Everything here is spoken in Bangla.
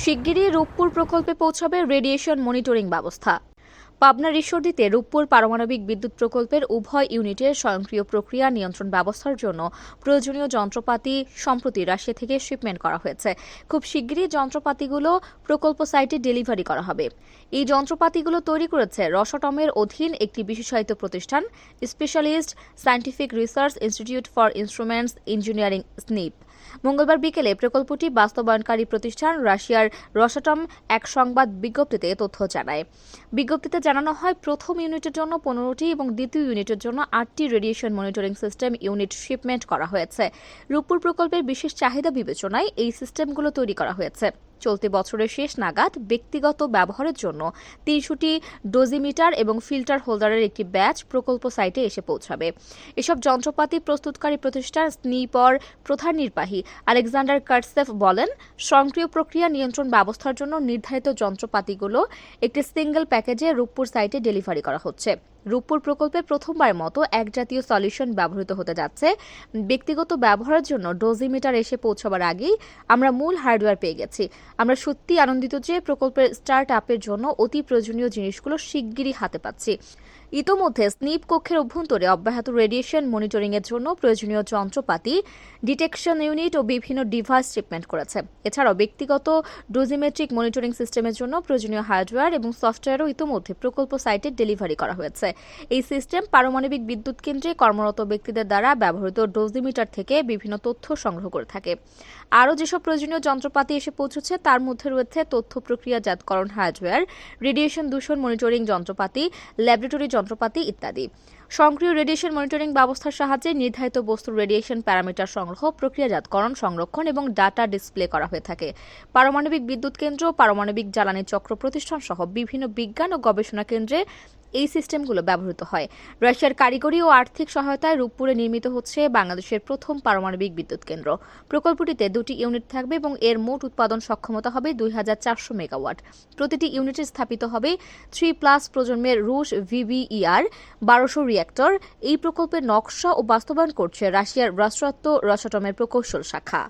শিগগিরই রূপপুর প্রকল্পে পৌঁছাবে রেডিয়েশন মনিটরিং ব্যবস্থা। পাবনার ঈশ্বরদীতে রূপপুর পারমাণবিক বিদ্যুৎ প্রকল্পের উভয় ইউনিটের স্বয়ংক্রিয় প্রক্রিয়া নিয়ন্ত্রণ ব্যবস্থার জন্য প্রয়োজনীয় যন্ত্রপাতি সম্প্রতি রাশিয়া থেকে শিপমেন্ট করা হয়েছে। খুব শিগগিরই যন্ত্রপাতিগুলো প্রকল্প সাইটে ডেলিভারি করা হবে। এই যন্ত্রপাতিগুলো তৈরি করেছে রসটমের অধীন একটি বিশেষায়িত প্রতিষ্ঠান specialist scientific research institute for instruments engineering SNIP মঙ্গলবার বিকেলে প্রকল্পটি বাস্তবায়নকারী প্রতিষ্ঠান রাশিয়ার রসাটম এক সংবাদ বিজ্ঞপ্তিতে তথ্য জানায়। বিজ্ঞপ্তিতে জানানো হয়, প্রথম ইউনিটের জন্য পনেরোটি এবং দ্বিতীয় ইউনিটের জন্য আটটি radiation monitoring system unit shipment করা হয়েছে। রূপপুর প্রকল্পের বিশেষ চাহিদা বিবেচনায় এই সিস্টেমগুলো তৈরি করা হয়েছে। চলতি বছরের শেষ নাগাদ ব্যক্তিগত ব্যবহারের জন্য তিনশোটি ডোজিমিটার এবং ফিল্টার হোল্ডারের একটি ব্যাচ প্রকল্প সাইটে এসে পৌঁছাবে। এসব যন্ত্রপাতি প্রস্তুতকারী প্রতিষ্ঠান স্নিপর প্রধান নির্বাহী আলেকজান্ডার কার্টসেফ বলেন, স্বয়ংক্রিয় প্রক্রিয়া নিয়ন্ত্রণ ব্যবস্থার জন্য নির্ধারিত যন্ত্রপাতিগুলো একটি সিঙ্গেল প্যাকেজে রূপপুর সাইটে ডেলিভারি করা হচ্ছে। রূপপুর প্রকল্পে প্রথমবার মতো এক জাতীয় সলিউশন ব্যবহৃত হতে যাচ্ছে। ব্যক্তিগত ব্যবহারের জন্য ডোজিমিটার এসে পৌঁছবার আগেই আমরা মূল হার্ডওয়্যার পেয়ে গেছি। আমরা সত্যি আনন্দিত যে প্রকল্পের স্টার্ট আপের জন্য অতি প্রয়োজনীয় জিনিসগুলো শিগগিরই হাতে পাচ্ছি। ইতোমধ্যে স্নিপ কক্ষের অভ্যন্তরে অব্যাহত রেডিয়েশন মনিটরিং এর জন্য প্রয়োজনীয় যন্ত্রপাতি ডিটেকশন ইউনিট ও বিভিন্ন ডিভাইস শিপমেন্ট করেছে। এছাড়াও ব্যক্তিগত ডোজিমেট্রিক মনিটরিং সিস্টেমের জন্য প্রয়োজনীয় হার্ডওয়্যার এবং সফটওয়্যারও ইতোমধ্যে প্রকল্প সাইটে ডেলিভারি করা হয়েছে। এই সিস্টেম পারমাণবিক বিদ্যুৎ কেন্দ্রে কর্মরত ব্যক্তিদের দ্বারা ব্যবহৃত ডোজিমিটার থেকে বিভিন্ন তথ্য সংগ্রহ করে থাকে। আরও যেসব প্রয়োজনীয় যন্ত্রপাতি এসে পৌঁছেছে, তার মধ্যে রয়েছে তথ্য প্রক্রিয়াজাতকরণ হার্ডওয়্যার রেডিয়েশন দূষণ মনিটরিং যন্ত্রপাতি ল্যাবরেটরি যন্ত্রপাতি ইত্যাদি। সক্রিয় রেডিয়েশন মনিটরিং ব্যবস্থার সাহায্যে নির্ধারিত বস্তুর রেডিয়েশন প্যারামিটার সংগ্রহ, প্রক্রিয়াজাতকরণ, সংরক্ষণ এবং ডাটা ডিসপ্লে করা হয়ে থাকে। পারমাণবিক বিদ্যুৎ কেন্দ্র, পারমাণবিক জ্বালানি চক্র প্রতিষ্ঠান সহ বিভিন্ন বিজ্ঞান ও গবেষণা কেন্দ্রে এই সিস্টেমগুলো ব্যবহৃত হয়। রাশিয়ার কারিগরি ও আর্থিক সহায়তায় রূপপুরে নির্মিত হচ্ছে বাংলাদেশের প্রথম পারমাণবিক বিদ্যুৎ কেন্দ্র। প্রকল্পটিতে দুটি ইউনিট থাকবে এবং এর মোট উৎপাদন সক্ষমতা হবে দুই হাজার চারশো মেগাওয়াট। প্রতিটি ইউনিটে স্থাপিত হবে থ্রি প্লাস প্রজন্মের রুশ ভিভিইআর বারোশো রিয়্যাক্টর এই প্রকল্পের নকশা ও বাস্তবায়ন করছে রাশিয়ার রাষ্ট্রায়ত্ত রসাটমের প্রকৌশল শাখা।